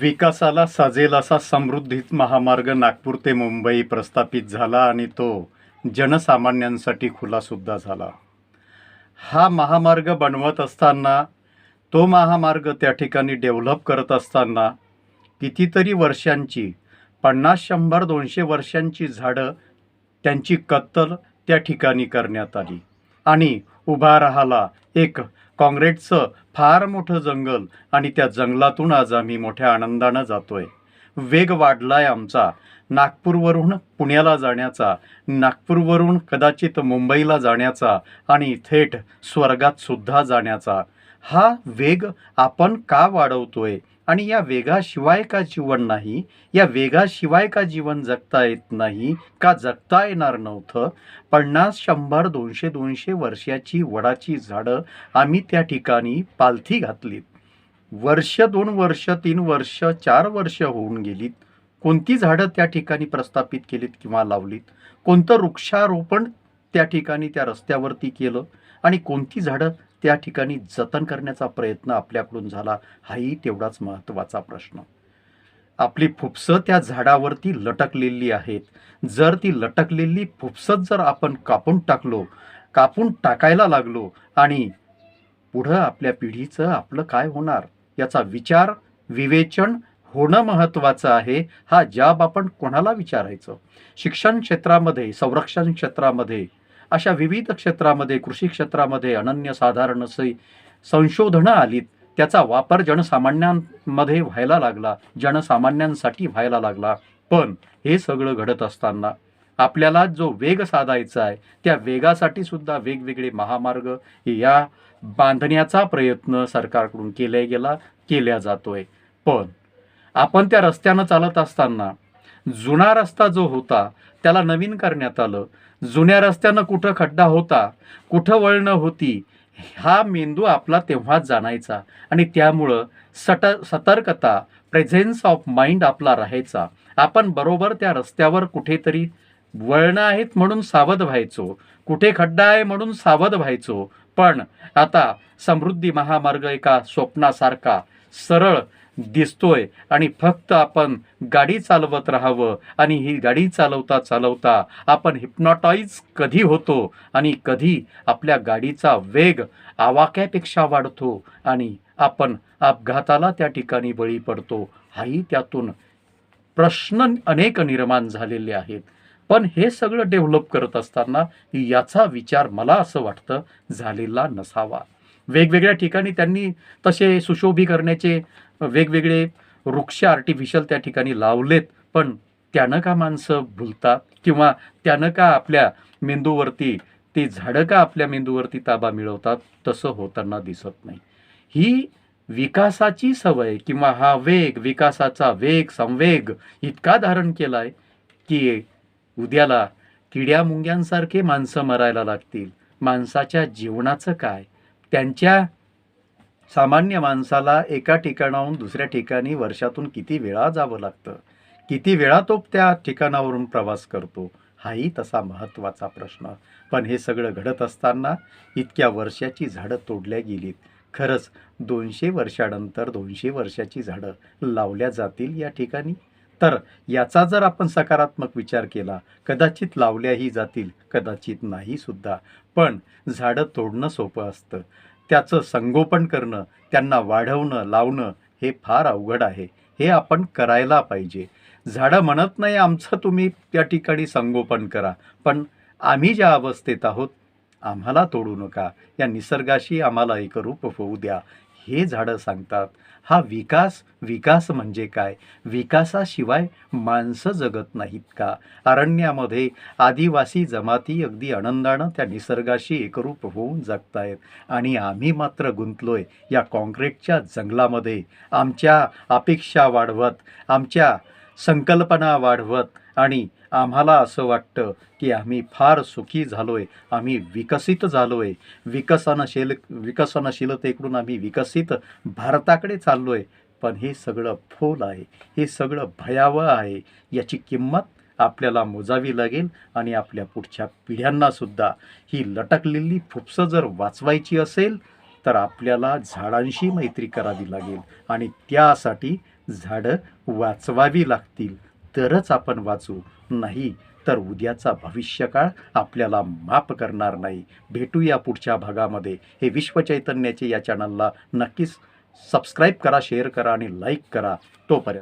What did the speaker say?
विकासाला साजेल असा समृद्धीत महामार्ग नागपूर ते मुंबई प्रस्थापित झाला आणि तो जनसामान्यांसाठी खुलासुद्धा झाला. हा महामार्ग बनवत असताना तो महामार्ग त्या ठिकाणी डेव्हलप करत असताना कितीतरी वर्षांची पन्नास शंभर दोनशे वर्षांची झाडं त्यांची कत्तल त्या ठिकाणी करण्यात आली. आणि उभा राहाला एक काँग्रेसचं फार मोठं जंगल आणि त्या जंगलातून आज आम्ही मोठ्या आनंदानं जातोय. वेग वाढलाय आमचा. नागपूरवरून पुण्याला जाण्याचा नागपूरवरून कदाचित मुंबईला जाण्याचा आणि थेट स्वर्गात सुद्धा जाण्याचा. हा वेग आपण का वाढवतोय? आणि या वेगाशिवाय का जीवन नाही? या वेगाशिवाय का जीवन जगता येत नाही? का जगता येणार नव्हतं? पन्नास शंभर दोनशे दोनशे वर्षाची वडाची झाडं आम्ही त्या ठिकाणी पालथी घातलीत. वर्ष दोन वर्ष तीन वर्ष चार वर्ष होऊन गेलीत. कोणती झाडं त्या ठिकाणी प्रस्थापित केलीत किंवा लावलीत? कोणतं वृक्षारोपण त्या ठिकाणी त्या रस्त्यावरती केलं? आणि कोणती झाडं त्या ठिकाणी जतन करण्याचा प्रयत्न आपल्याकडून झाला हाही तेवढाच महत्त्वाचा प्रश्न. आपली फुफसं त्या झाडावरती लटकलेली आहेत. जर ती लटकलेली फुफसत जर आपण कापून टाकलो कापून टाकायला लागलो आणि पुढं आपल्या पिढीचं आपलं काय होणार? याचा विचार विवेचन होणं महत्त्वाचं आहे हा जाब आपण कोणाला विचारायचं? शिक्षण क्षेत्रामध्ये संरक्षण क्षेत्रामध्ये अशा विविध क्षेत्रामध्ये कृषी क्षेत्रामध्ये अनन्यसाधारण असे संशोधनं आलीत. त्याचा वापर जनसामान्यांमध्ये व्हायला लागला जनसामान्यांसाठी व्हायला लागला. पण हे सगळं घडत असताना आपल्याला जो वेग साधायचा आहे त्या वेगासाठी सुद्धा वेगवेगळे महामार्ग या बांधण्याचा प्रयत्न सरकारकडून केला गेला केल्या जातोय. पण आपण त्या रस्त्यानं चालत असताना जुना रस्ता जो होता त्याला नवीन करण्यात आलं. जुन्या रस्त्यानं कुठं खड्डा होता कुठं वळणं होती हा मेंदू आपला तेव्हाच जाणायचा. आणि त्यामुळं सट सतर्कता प्रेझेन्स ऑफ माइंड आपला राहायचा. आपण बरोबर त्या रस्त्यावर कुठेतरी वळणं आहेत म्हणून सावध व्हायचो. कुठे खड्डा आहे म्हणून सावध व्हायचो. पण आता समृद्धी महामार्ग एका स्वप्नासारखा सरळ दिसतोय आणि फक्त आपण गाडी चालवत राहावं आणि ही गाडी चालवता चालवता आपण हिप्नॉटाईज कधी होतो आणि कधी आपल्या गाडीचा वेग आवाक्यापेक्षा वाढतो आणि आपण अपघाताला त्या ठिकाणी बळी पडतो. हाही त्यातून प्रश्न अनेक निर्माण झालेले आहेत. पण हे सगळं डेव्हलप करत असताना याचा विचार मला असं वाटतं झालेला नसावा. वेगवेगळ्या ठिकाणी त्यांनी तसे सुशोभीकरणाचे वेगवेगळे वृक्ष आर्टिफिशियल त्या ठिकाणी लावलेत. पण त्यानं का माणसं भुलतात? किंवा त्यानं का आपल्या मेंदूवरती ती झाडं का आपल्या मेंदूवरती ताबा मिळवतात? तसं होताना दिसत नाही. ही विकासाची सवय किंवा हा वेग विकासाचा वेग संवेग इतका धारण केला आहे की उद्याला किड्या मुंग्यांसारखे माणसं मरायला लागतील. माणसाच्या जीवनाचं काय? त्यांच्या सामान्य माणसाला एका ठिकाणाहून दुसऱ्या ठिकाणी वर्षातून किती वेळा जावं लागतं? किती वेळा तो त्या ठिकाणावरून प्रवास करतो? हाही तसा महत्त्वाचा प्रश्न. पण हे सगळं घडत असताना इतक्या वर्षाची झाडं तोडल्या गेलीत. खरंच दोनशे वर्षानंतर दोनशे वर्षाची झाडं लावल्या जातील या ठिकाणी? तर याचा जर आपण सकारात्मक विचार केला कदाचित लावल्याही जातील कदाचित नाही सुद्धा. पण झाडं तोडणं सोपं असतं. त्याचं संगोपन करणं त्यांना वाढवणं लावणं हे फार अवघड आहे. हे आपण करायला पाहिजे. झाडं म्हणत नाही आमचं तुम्ही त्या ठिकाणी संगोपन करा. पण आम्ही ज्या अवस्थेत आहोत आम्हाला तोडू नका. या निसर्गाशी आम्हाला एकरूप होऊ द्या. हे झाडं सांगतात. हा विकास विकास म्हणजे काय? विकासाशिवाय माणसं जगत नाहीत का? अरण्यामध्ये आदिवासी जमाती अगदी आनंदानं त्या निसर्गाशी एकरूप होऊन जगतायत. आणि आम्ही मात्र गुंतलोय या कॉन्क्रीटच्या जंगलामध्ये. आमच्या अपेक्षा वाढवत आमच्या संकल्पना वाढवत आणि आम्हाला असं वाटतं की आम्ही फार सुखी झालोय आम्ही विकसित झालोय. विकसनशील विकसनशीलतेकडून आम्ही विकसित भारताकडे चाललोय. पण हे सगळं फोल आहे हे सगळं भयावह आहे. याची किंमत आपल्याला मोजावी लागेल आणि आपल्या पुढच्या पिढ्यांनासुद्धा ही लटकलेली फुफसं जर वाचवायची असेल तर आपल्याला झाडांशी मैत्री करावी लागेल आणि त्यासाठी झाडं वाचवावी लागतील. तरच आपण वाचू. नाही तर उद्याचा भविष्यकाळ आपल्याला माफ करणार नाही. भेटूया पुढच्या भागामध्ये. हे विश्वचैतन्याचे या चॅनलला नक्कीच सबस्क्राईब करा शेअर करा आणि लाईक करा. तोपर्यंत.